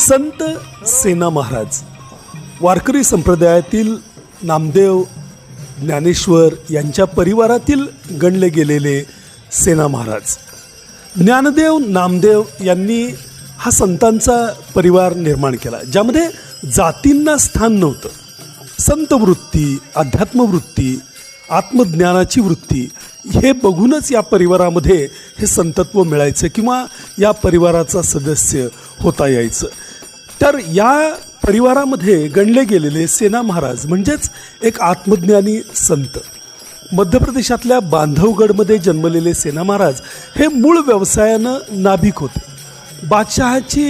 संत सेना महाराज वारकरी संप्रदायातील नामदेव ज्ञानेश्वर यांच्या परिवारातील गणले गेलेले सेना महाराज. ज्ञानदेव नामदेव यांनी हा संतांचा परिवार निर्माण केला ज्यामध्ये जातींना स्थान नव्हतं. संत वृत्ती अध्यात्मवृत्ती आत्मज्ञानाची वृत्ती हे बघूनच या परिवारामध्ये हे संतत्व मिळायचं किंवा या परिवाराचा सदस्य होता यायचं. तर या परिवारामध्ये गणले गेलेले सेना महाराज म्हणजेच एक आत्मज्ञानी संत. मध्य प्रदेशातल्या बांधवगडमध्ये जन्मलेले सेना महाराज हे मूळ व्यवसायानं नाभिक होते. बादशहाची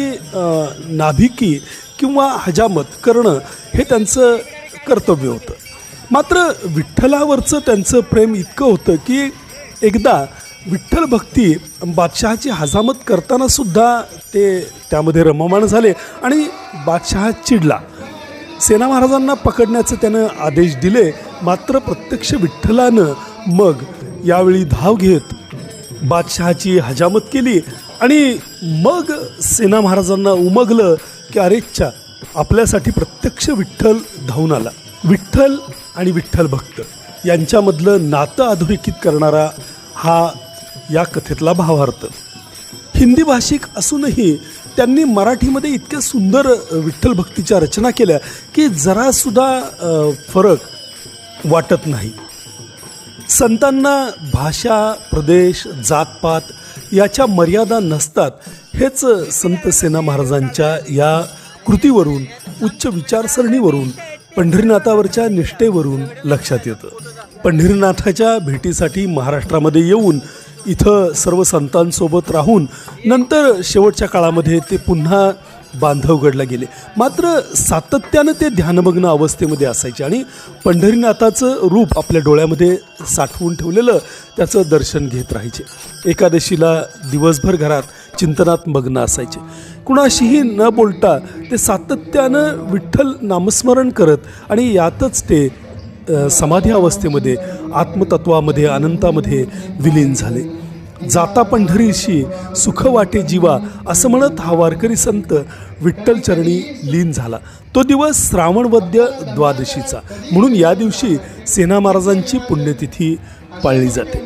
नाभिकी किंवा हजामत करणं हे त्यांचं कर्तव्य होतं. मात्र विठ्ठलावरचं त्यांचं प्रेम इतकं होतं की एकदा विठ्ठल भक्ती बादशहाची हजामत करतानासुद्धा ते त्यामध्ये रममाण झाले आणि बादशहा चिडला. सेना महाराजांना पकडण्याचे त्यानं आदेश दिले मात्र प्रत्यक्ष विठ्ठलानं मग यावेळी धाव घेत बादशहाची हजामत केली आणि मग सेना महाराजांना उमगलं की अरेच्छा आपल्यासाठी प्रत्यक्ष विठ्ठल धावून आला. विठ्ठल आणि विठ्ठल भक्त यांच्यामधलं नातं अधोरेखित करणारा हा या कथेतला भावार्थ. हिंदी भाषिक असूनही त्यांनी मराठीमध्ये इतक्या सुंदर विठ्ठल भक्तीच्या रचना केल्या की जरासुद्धा फरक वाटत नाही. संतांना भाषा प्रदेश जातपात याच्या मर्यादा नसतात हेच संत सेना महाराजांच्या या कृतीवरून उच्च विचारसरणीवरून पंढरीनाथावरच्या निष्ठेवरून लक्षात येतं. पंढरीनाथाच्या भेटीसाठी महाराष्ट्रामध्ये येऊन इथं सर्व संतांसोबत राहून नंतर शेवटच्या काळामध्ये ते पुन्हा बांधवगडला गेले. मात्र सातत्यानं ते ध्यानमग्न अवस्थेमध्ये असायचे आणि पंढरीनाथाचं रूप आपल्या डोळ्यामध्ये साठवून ठेवलेलं त्याचं दर्शन घेत राहायचे. एकादशीला दिवसभर घरात चिंतनात मग्न असायचे. कुणाशीही न बोलता ते सातत्यानं विठ्ठल नामस्मरण करत आणि यातच ते समाधी अवस्थेमध्ये आत्मतत्वामध्ये अनंतामध्ये विलीन झाले. जाता पंढरीशी सुख वाटे जीवा असं म्हणत हा वारकरी संत विठ्ठल चरणी लीन झाला. तो दिवस श्रावणवद्य द्वादशीचा. म्हणून या दिवशी सेना महाराजांची पुण्यतिथी पाळली जाते.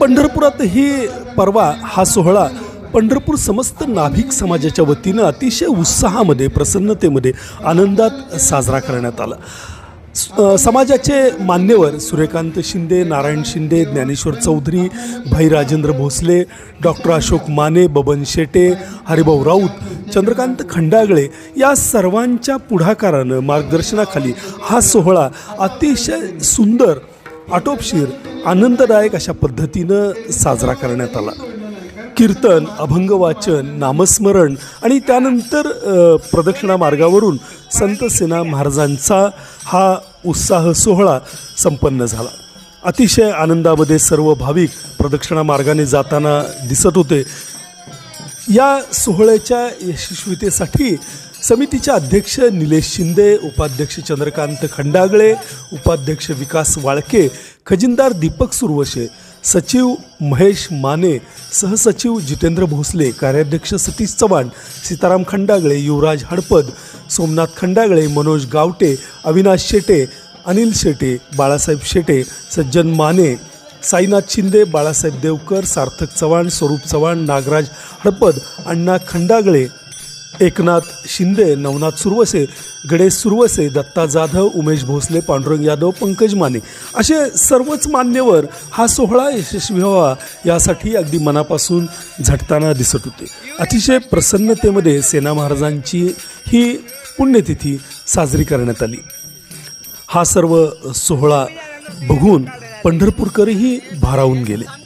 पंढरपुरातही परवा हा सोहळा पंढरपूर समस्त नाभिक समाजाच्या वतीनं अतिशय उत्साहामध्ये प्रसन्नतेमध्ये आनंदात साजरा करण्यात आला. समाजाचे मान्यवर सूर्यकांत शिंदे नारायण शिंदे ज्ञानेश्वर चौधरी भाई राजेंद्र भोसले डॉक्टर अशोक माने बबन शेटे हरिभाऊ राऊत चंद्रकांत खंडागळे या सर्वांच्या पुढाकारानं मार्गदर्शनाखाली हा सोहळा अतिशय सुंदर आटोपशीर आनंददायक अशा पद्धतीनं साजरा करण्यात आला. कीर्तन अभंग वाचन नामस्मरण आणि त्यानंतर प्रदक्षिणा मार्गावरून संत सेना महाराजांचा हा उत्साह सोहळा संपन्न झाला. अतिशय आनंदामध्ये सर्व भाविक प्रदक्षिणा मार्गाने जाताना दिसत होते. या सोहळ्याच्या यशस्वीतेसाठी समितीचे अध्यक्ष निलेश शिंदे उपाध्यक्ष चंद्रकांत खंडागळे उपाध्यक्ष विकास वाळके खजिनदार दीपक सुरवशे सचिव महेश माने सहसचिव जितेंद्र भोसले कार्याध्यक्ष सतीश चव्हाण सीताराम खंडागळे युवराज हडपद सोमनाथ खंडागळे मनोज गावटे अविनाश शेटे अनिल शेटे बाळासाहेब शेटे सज्जन माने साईनाथ शिंदे बाळासाहेब देवकर सार्थक चव्हाण स्वरूप चव्हाण नागराज हडपद अण्णा खंडागळे एकनाथ शिंदे नवनाथ सुरवसे गणेश सुरवसे दत्ता जाधव उमेश भोसले पांडुरंग यादव पंकज माने असे सर्वच मान्यवर हा सोहळा यशस्वी व्हावा यासाठी अगदी मनापासून झटताना दिसत होते. अतिशय प्रसन्नतेमध्ये सेना महाराजांची ही पुण्यतिथी साजरी करण्यात आली. हा सर्व सोहळा बघून पंढरपूरकरही भारावून गेले.